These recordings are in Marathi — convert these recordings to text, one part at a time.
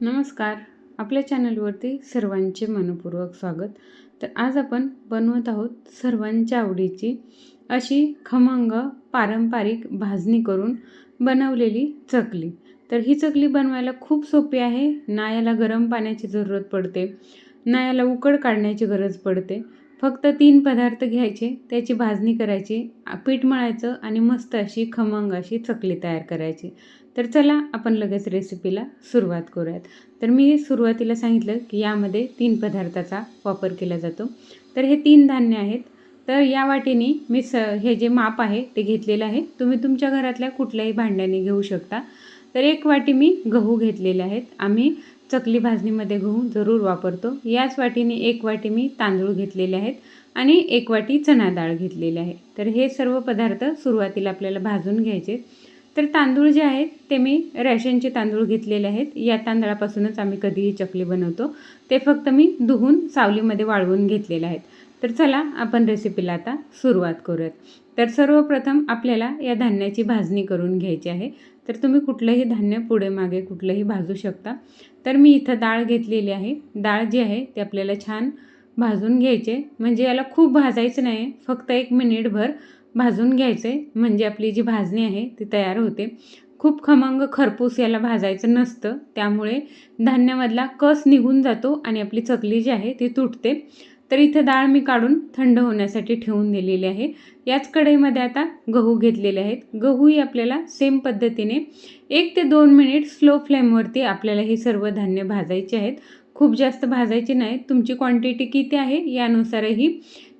नमस्कार. आपल्या चॅनलवरती सर्वांचे मनपूर्वक स्वागत. तर आज आपण बनवत आहोत सर्वांच्या आवडीची अशी खमंग पारंपरिक भाजणी करून बनवलेली चकली. तर ही चकली बनवायला खूप सोपी आहे. ना याला गरम पाण्याची जरूरत पडते. ना याला उकड काढण्याची गरज पडते. फक्त तीन पदार्थ घ्यायचे त्याची भाजणी करायची पीठ मळायचं आणि मस्त अशी खमंग अशी चकली तयार करायची. तर चला आपण लगेच रेसिपीला सुरुवात करूयात. तर मी सुरुवातीला सांगितलं की यामध्ये तीन पदार्थाचा वापर केला जातो. तर हे तीन धान्य आहेत. तर या वाटीने मी स हे जे माप आहे ते घेतलेलं आहे. तुम्ही तुमच्या घरातल्या कुठल्याही भांड्याने घेऊ शकता. तर एक वाटी मी गहू घेतलेले आहेत. आम्ही चकली भाजणीमध्ये गहू जरूर वापरतो. याच वाटीने एक वाटी मी तांदूळ घेतलेले आहेत आणि एक वाटी चणा डाळ घेतलेली आहे. तर हे सर्व पदार्थ सुरुवातीला आपल्याला भाजून घ्यायचे. तर तांदूळ जे आहेत ते मी रॅशनचे तांदूळ घेतलेले आहेत. या तांदळापासूनच आम्ही कधीही चकली बनवतो. ते फक्त मी धुवून सावलीमध्ये वाळवून घेतलेले आहेत. तर चला आपण रेसिपीला आता सुरुवात करूयात. तर सर्वप्रथम आपल्याला या धान्याची भाजणी करून घ्यायची आहे. तर तुम्ही कुठलंही धान्य पुढे मागे कुठलंही भाजू शकता. तर मी इथं डाळ घेतलेली आहे. डाळ जी आहे ती आपल्याला छान भाजून घ्यायचे. म्हणजे याला खूप भाजायचं नाही. फक्त एक मिनिटभर भाजून घ्यायचे. म्हणजे आपली जी भाजणी आहे ती तयार होते. खूप खमंग खरपूस याला भाजायचं नसतं. त्यामुळे धान्यामधला कस निघून जातो आणि आपली चकली जी आहे ती तुटते. तर इथं डाळ मी काढून थंड होण्यासाठी ठेवून दिलेली आहे. याच कढईमध्ये आता गहू घेतलेले आहेत. गहूही आपल्याला सेम पद्धतीने एक ते दोन मिनिट स्लो फ्लेमवरती आपल्याला हे सर्व धान्य भाजायचे आहेत. खूप जास्त भाजायचे नाहीत तुमची क्वांटिटी किती आहे यानुसारही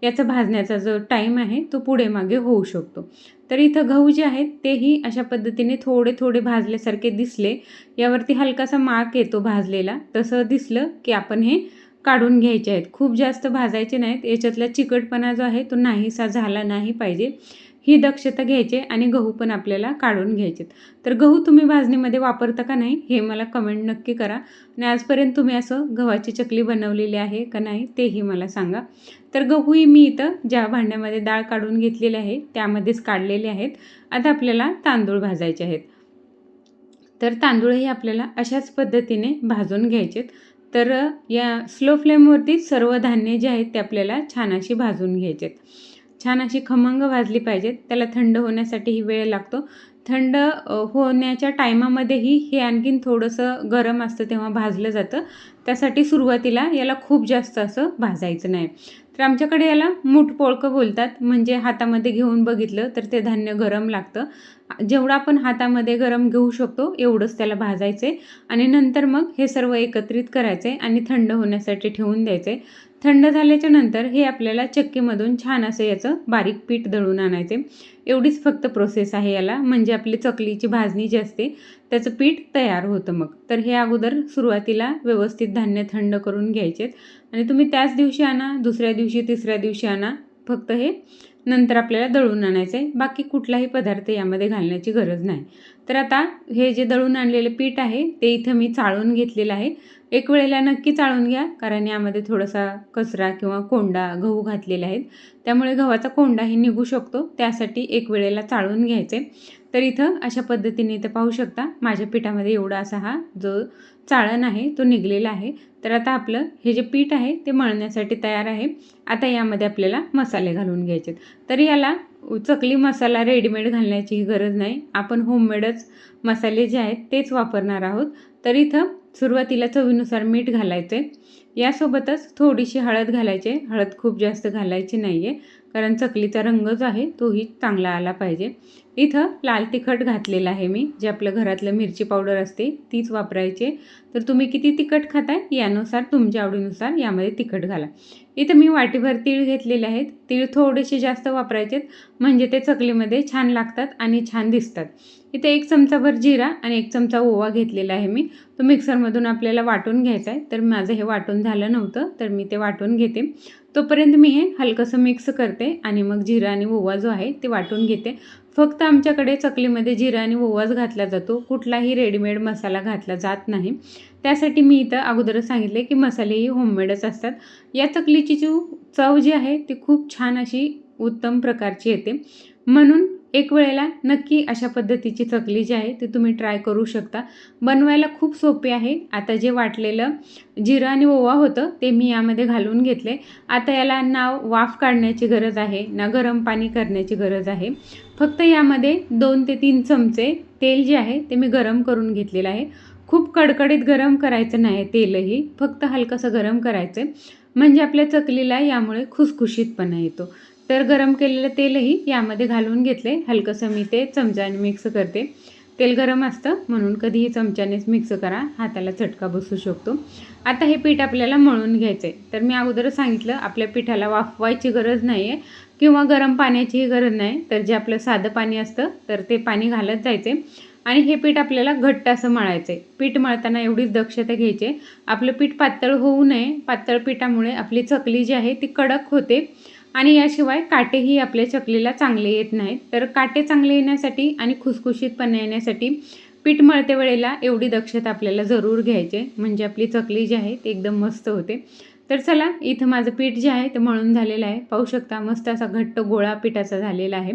याचा भाजण्याचा जो टाईम आहे तो पुढे मागे होऊ शकतो. तर इथं गहू जे आहेत तेही अशा पद्धतीने थोडे थोडे भाजल्यासारखे दिसले. यावरती हलकासा माक येतो भाजलेला. तसं दिसलं की आपण हे काढून घ्यायचे आहेत. खूप जास्त भाजायचे नाहीत. याच्यातला चिकटपणा जो आहे तो नाहीसा झाला नाही पाहिजे. ही दक्षता घ्यायची आणि गहू पण आपल्याला काढून घ्यायचे तर गहू तुम्ही भाजणीमध्ये वापरता का नाही हे मला कमेंट नक्की करा. आणि आजपर्यंत तुम्ही असं गव्हाची चकली बनवलेली आहे का नाही तेही मला सांगा. तर गहूही मी इथं ज्या भांड्यामध्ये डाळ काढून घेतलेली आहे त्यामध्येच काढलेले आहेत. आता आपल्याला तांदूळ भाजायचे आहेत. तर तांदूळही आपल्याला अशाच पद्धतीने भाजून घ्यायचेत तर या स्लो फ्लेमवरती सर्व धान्य जे आहेत ते आपल्याला छान अशी भाजून घ्यायचेत. छान अशी खमंग भाजली पाहिजेत. त्याला थंड होण्यासाठीही वेळ लागतो. थंड होण्याच्या टायमामध्येही हे आणखीन थोडंसं गरम असतं तेव्हा भाजलं जातं. त्यासाठी सुरुवातीला याला खूप जास्त असं भाजायचं नाही. तर आमच्याकडे याला मूठ पोळकं बोलतात. म्हणजे हातामध्ये घेऊन बघितलं तर ते धान्य गरम लागतं. जेवढं आपण हातामध्ये गरम घेऊ शकतो एवढंच त्याला भाजायचे आणि नंतर मग हे सर्व एकत्रित करायचे आणि थंड होण्यासाठी ठेवून द्यायचे थंड झाल्याच्यानंतर हे आपल्याला चक्कीमधून छान असं याचं बारीक पीठ दळून आणायचे. एवढीच फक्त प्रोसेस आहे याला म्हणजे आपली चकलीची भाजणी जी असते त्याचं पीठ तयार होतं मग. तर हे अगोदर सुरुवातीला व्यवस्थित धान्य थंड करून घ्यायचेत आणि तुम्ही त्याच दिवशी आणा दुसऱ्या दिवशी तिसऱ्या दिवशी आणा फक्त हे नंतर आपल्याला दळून आणायचं आहे बाकी कुठलाही पदार्थ यामध्ये घालण्याची गरज नाही. तर आता हे जे दळून आणलेले पीठ आहे ते इथं मी चाळून घेतलेलं आहे. एक वेळेला नक्की चाळून घ्या कारण यामध्ये थोडासा कचरा किंवा कोंडा गहू घातलेले आहेत. त्यामुळे गव्हाचा कोंडाही निघू शकतो. त्यासाठी एक वेळेला चाळून घ्यायचे. तर इथं अशा पद्धतीने इथं पाहू शकता माझ्या पिठामध्ये एवढा असा हा जो चाळण आहे तो निघलेला आहे. तर आता आपलं हे जे पीठ आहे ते मळण्यासाठी तयार आहे. आता यामध्ये आपल्याला मसाले घालून घ्यायचे तर याला चकली मसाला रेडीमेड घालण्याची गरज नाही. आपण होममेडच मसाले जे आहेत तेच वापरणार आहोत. तर इथं सुरुवातीला चवीनुसार मीठ घालायचे यासोबतच थोडीशी हळद घालायचे हळद खूप जास्त घालायची नाही आहे कारण चकलीचा रंग जो आहे तोही चांगला आला पाहिजे. इथं लाल तिखट घातलेलं आहे मी. जे आपलं घरातलं मिरची पावडर असते तीच वापरायची तर तुम्ही किती तिखट खाताय यानुसार तुमच्या आवडीनुसार यामध्ये तिखट घाला. इथं मी वाटीभर तीळ घेतलेले आहेत. तीळ थोडेसे जास्त वापरायचेत. म्हणजे ते चकलीमध्ये छान लागतात आणि छान दिसतात. इथे एक चमचाभर जिरा आणि एक चमचा ओवा घेतलेला आहे मी. तो मिक्सरमधून आपल्याला वाटून घ्यायचा आहे. तर माझं हे वाटून झालं नव्हतं तर मी ते वाटून घेते. तोपर्यंत मी हे हलकंसं मिक्स करते आणि मग जिरा आणि ओवा जो आहे ते वाटून घेते. फक्त आमच्याकडे चकलीमध्ये जिरा आणि ओवाच घातला जातो. कुठलाही रेडीमेड मसाला घातला जात नाही. त्यासाठी मी इथं अगोदरच सांगितले की मसालेही होममेडच असतात. या चकलीची जी चव जी आहे ती खूप छान अशी उत्तम प्रकारची येते. म्हणून एक वेळेला नक्की अशा पद्धतीची चकली जी आहे ती तुम्ही ट्राय करू शकता. बनवायला खूप सोपी आहे. आता जे वाटलेलं जिरं आणि ओवा होतं ते मी यामध्ये घालून घेतले. आता याला ना वाफ काढण्याची गरज आहे ना गरम पाणी करण्याची गरज आहे. फक्त यामध्ये दोन ते तीन चमचे तेल जे आहे ते मी गरम करून घेतलेलं आहे. खूप कडकडीत गरम करायचं नाही तेलही फक्त हलकंसं गरम करायचं म्हणजे आपल्या चकलीला यामुळे खुसखुशीतपणा येतो. तर गरम केलेलं तेलही यामध्ये घालून घेतले हलकंसं मी ते चमच्याने मिक्स करते. तेल गरम असतं म्हणून कधीही चमच्यानेच मिक्स करा. हाताला चटका बसू शकतो. आता हे पीठ आपल्याला मळून घ्यायचं आहे तर मी अगोदरच सांगितलं आपल्या पिठाला वाफवायची गरज नाही आहे किंवा गरम पाण्याचीही गरज नाही. तर जे आपलं साधं पाणी असतं तर ते पाणी घालत जायचे आणि हे पीठ आपल्याला घट्ट असं मळायचं आहे पीठ मळताना एवढीच दक्षता घ्यायची आपलं पीठ पातळ होऊ नये. पातळ पिठामुळे आपली चकली जी आहे ती कडक होते. आणि याशिवाय काटेही आपल्या चकलीला चांगले येत नाहीत. तर काटे चांगले येण्यासाठी आणि खुसखुशीतपणा येण्यासाठी पीठ मळते वेळेला एवढी दक्षता आपल्याला जरूर घ्यायची म्हणजे आपली चकली जी आहे ती एकदम मस्त होते. तर चला इथं माझं पीठ जे आहे ते मळून झालेलं आहे. पाहू शकता मस्त असा घट्ट गोळा पिठाचा झालेला आहे.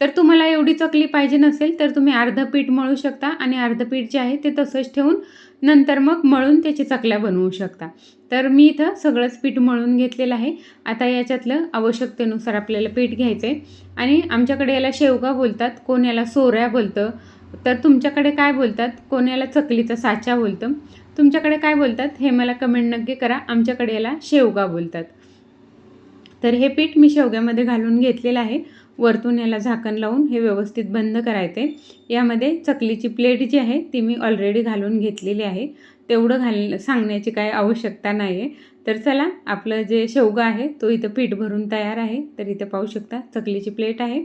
तर तुम्हाला एवढी चकली पाहिजे नसेल तर तुम्ही अर्धं पीठ मळू शकता. आणि अर्धं पीठ जे आहे ते तसंच ठेवून नंतर मग मळून त्याची चकल्या बनवू शकता. तर मी इथं सगळंच पीठ मळून घेतलेलं आहे. आता याच्यातलं आवश्यकतेनुसार आपल्याला पीठ घ्यायचं आहे आणि आमच्याकडे याला शेवगा बोलतात कोण याला सोऱ्या बोलतं. तर तुमच्याकडे काय बोलतात? कोण याला चकलीचा साचा बोलतं? तुमच्याकडे काय बोलतात? हे मला कमेंट नक्की करा. आमच्याकडे याला शेवगा बोलतात. तर हे पीठ मी शेवग्यामध्ये घालून घेतलेलं आहे. वरतून याला झाकण लावून हे व्यवस्थित बंद करायचे. यामध्ये चकलीची प्लेट जी आहे ती मी ऑलरेडी घालून घेतलेली आहे. तेवढं घाल सांगण्याची काय आवश्यकता नाही आहे तर चला आपलं जे शेवगा आहे तो इथं पीठ भरून तयार आहे. तर इथं पाहू शकता चकलीची प्लेट आहे.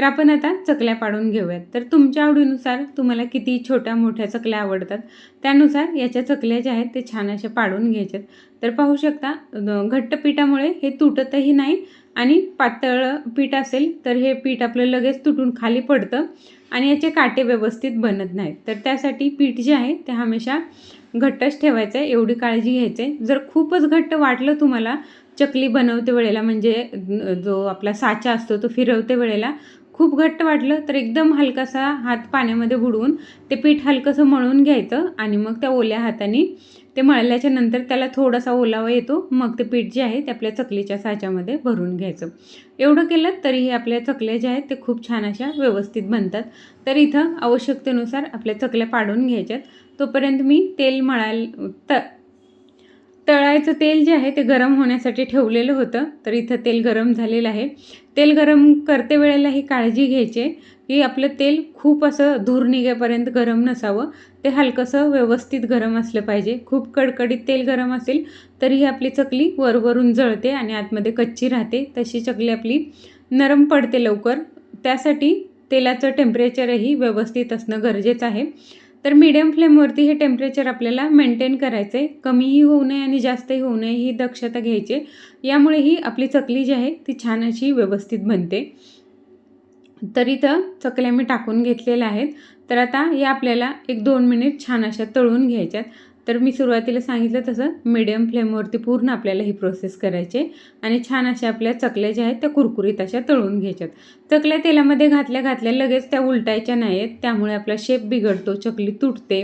तर आपण आता चकल्या पाडून घेऊयात. तर तुमच्या आवडीनुसार तुम्हाला किती छोट्या मोठ्या चकल्या आवडतात त्यानुसार याच्या चकल्या ज्या आहेत ते छान अशा पाडून घ्यायच्यात. तर पाहू शकता घट्ट पिठामुळे हे तुटतही नाही आणि पातळ पीठ असेल तर हे पीठ आपलं लगेच तुटून खाली पडतं आणि याचे काटे व्यवस्थित बनत नाहीत. तर त्यासाठी पीठ जे आहे ते हमेशा घट्टच ठेवायचं आहे एवढी काळजी घ्यायची आहे जर खूपच घट्ट वाटलं तुम्हाला चकली बनवते वेळेला म्हणजे जो आपला साचा असतो तो फिरवते वेळेला खूप घट्ट वाटलं तर एकदम हलकासा हात पाण्यामध्ये बुडवून ते पीठ हलकंसं मळून घ्यायचं आणि मग त्या ओल्या हाताने ते मळल्याच्या नंतर त्याला थोडासा ओलावा येतो मग ते पीठ जे आहे ते आपल्या चकलीच्या साच्यामध्ये भरून घ्यायचं. एवढं केलं तरीही आपल्या चकल्या ज्या आहेत ते खूप छान अशा व्यवस्थित बनतात. तर इथं आवश्यकतेनुसार आपल्या चकल्या पाडून घ्यायच्यात. तोपर्यंत मी तेल मळायला त तळायचं तेल जे आहे ते गरम होण्यासाठी ठेवलेलं होतं. तर इथं तेल गरम झालेलं आहे. तेल गरम करते वेळेला ही काळजी घ्यायची की आपलं तेल खूप असं धूर निघेपर्यंत गरम नसावं. ते हलकंसं व्यवस्थित गरम असलं पाहिजे. खूप कडकडीत तेल गरम असेल तरीही आपली चकली वरवरून जळते आणि आतमध्ये कच्ची राहते. तशी चकली आपली नरम पडते लवकर. त्यासाठी तेलाचं टेम्परेचरही व्यवस्थित असणं गरजेचं आहे. तर मीडियम फ्लेमवरती हे टेम्परेचर आपल्याला मेंटेन करायचं आहे कमीही होऊ नये आणि जास्तही होऊ नये ही दक्षता घ्यायची यामुळे ही आपली चकली जी आहे ती छान अशी व्यवस्थित बनते. तर इथं चकल्या मी टाकून घेतलेल्या आहेत. तर आता या आपल्याला एक दोन मिनिट छान अशा तळून घ्यायच्यात. तर मी सुरुवातीला सांगितलं तसं मिडियम फ्लेमवरती पूर्ण आपल्याला ही प्रोसेस करायची आणि छान अशा आपल्या चकल्या ज्या आहेत त्या कुरकुरीत अशा तळून घ्यायच्यात. चकल्या तेलामध्ये घातल्या घातल्या लगेच त्या उलटायच्या नाही आहेत त्यामुळे आपला शेप बिघडतो चकली तुटते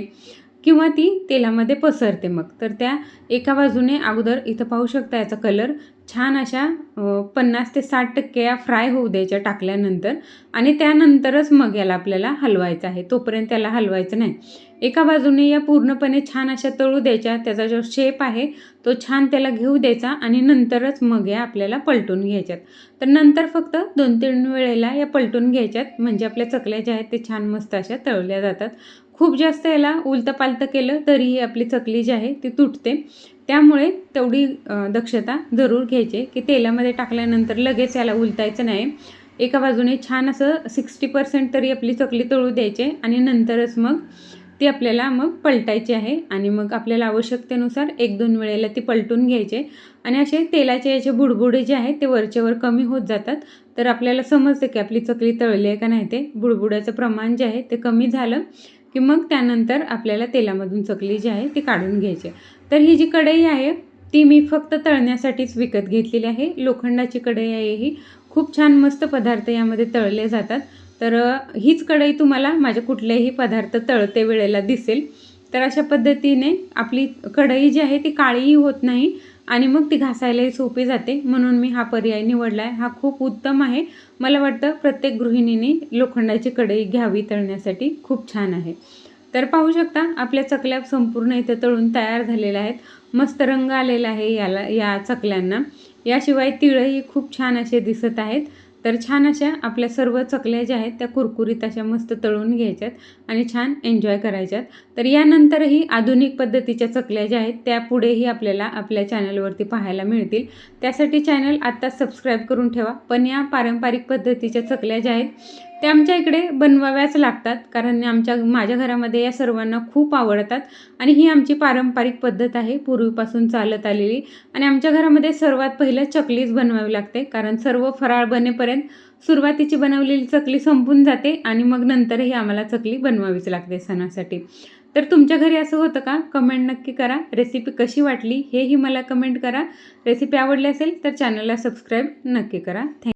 किंवा ती तेलामध्ये पसरते मग. तर त्या एका बाजूने अगोदर इथं पाहू शकता याचा कलर छान अशा पन्नास ते साठ टक्के या फ्राय होऊ द्यायच्या टाकल्यानंतर आणि त्यानंतरच मग याला आपल्याला हलवायचं आहे. तोपर्यंत त्याला हलवायचं नाही. एका बाजूने या पूर्णपणे छान अशा तळू द्यायच्या. त्याचा जो शेप आहे तो छान त्याला घेऊ द्यायचा आणि नंतरच मग या आपल्याला पलटून घ्यायच्यात. तर नंतर फक्त दोन तीन वेळेला या पलटून घ्यायच्यात. म्हणजे आपल्या चकल्या ज्या आहेत ते छान मस्त अशा तळल्या जातात. खूप जास्त याला उलतं पालतं केलं तरीही आपली चकली जी आहे ती तुटते. त्यामुळे तेवढी दक्षता जरूर घ्यायची की तेलामध्ये टाकल्यानंतर लगेच याला उलटायचं नाही. एका बाजूने छान असं सिक्स्टी पर्सेंट तरी आपली चकली तळू द्यायचे आणि नंतरच मग ती आपल्याला मग पलटायची आहे आणि मग आपल्याला आवश्यकतेनुसार एक दोन वेळेला ती पलटून घ्यायचे आणि असे तेलाचे याचे बुडबुडे जे आहेत ते वरचेवर कमी होत जातात. तर आपल्याला समजतं की आपली चकली तळली आहे का नाही ते. बुडबुड्याचं प्रमाण जे आहे ते कमी झालं. की मग त्यानंतर आपल्याला तेलामधून चकली जी आहे ती काढून घ्यायची. तर ही जी कढई आहे ती मी फक्त तळण्यासाठीच विकत घेतलेली आहे. लोखंडाची कढई आहे ही. खूप छान मस्त पदार्थ यामध्ये तळले जातात. तर हीच कढई तुम्हाला माझ्या कुठल्याही पदार्थ तळते वेळेला दिसेल. तर अशा पद्धतीने आपली कढई जी आहे ती काळीही होत नाही आणि मग ती घासायलाही सोपी जाते. म्हणून मी हा पर्याय निवडला आहे हा खूप उत्तम आहे. मला वाटतं प्रत्येक गृहिणीने लोखंडाची कढई घ्यावी तळण्यासाठी. खूप छान आहे. तर पाहू शकता आपल्या चकल्या संपूर्ण इथे तळून तयार झालेल्या आहेत. मस्त रंग आलेला आहे याला या चकल्यांना. याशिवाय तिळही खूप छान असे दिसत आहेत. तर छान अशा आपल्या सर्व चकल्या ज्या आहेत त्या कुरकुरीत अशा मस्त तळून घ्यायच्यात आणि छान एन्जॉय करायच्यात. तर यानंतरही आधुनिक पद्धतीच्या चकल्या ज्या आहेत त्या पुढेही आपल्याला आपल्या चॅनलवरती पाहायला मिळतील. त्यासाठी चॅनल आत्ता सबस्क्राईब करून ठेवा. पण या पारंपरिक पद्धतीच्या चकल्या ज्या आहेत ते आमच्या इकडे बनवाव्याच लागतात कारण आमच्या माझ्या घरामध्ये या सर्वांना खूप आवडतात आणि ही आमची पारंपरिक पद्धत आहे. पूर्वीपासून चालत आलेली आणि आमच्या घरामध्ये सर्वात पहिलं चकलीच बनवावी लागते कारण सर्व फराळ बनेपर्यंत सुरुवातीची बनवलेली चकली संपून जाते आणि मग नंतरही आम्हाला चकली बनवावीच लागते सणासाठी. तर तुमच्या घरी असं होतं का? कमेंट नक्की करा. रेसिपी कशी वाटली हेही मला कमेंट करा. रेसिपी आवडली असेल तर चॅनलला सबस्क्राईब नक्की करा. थँक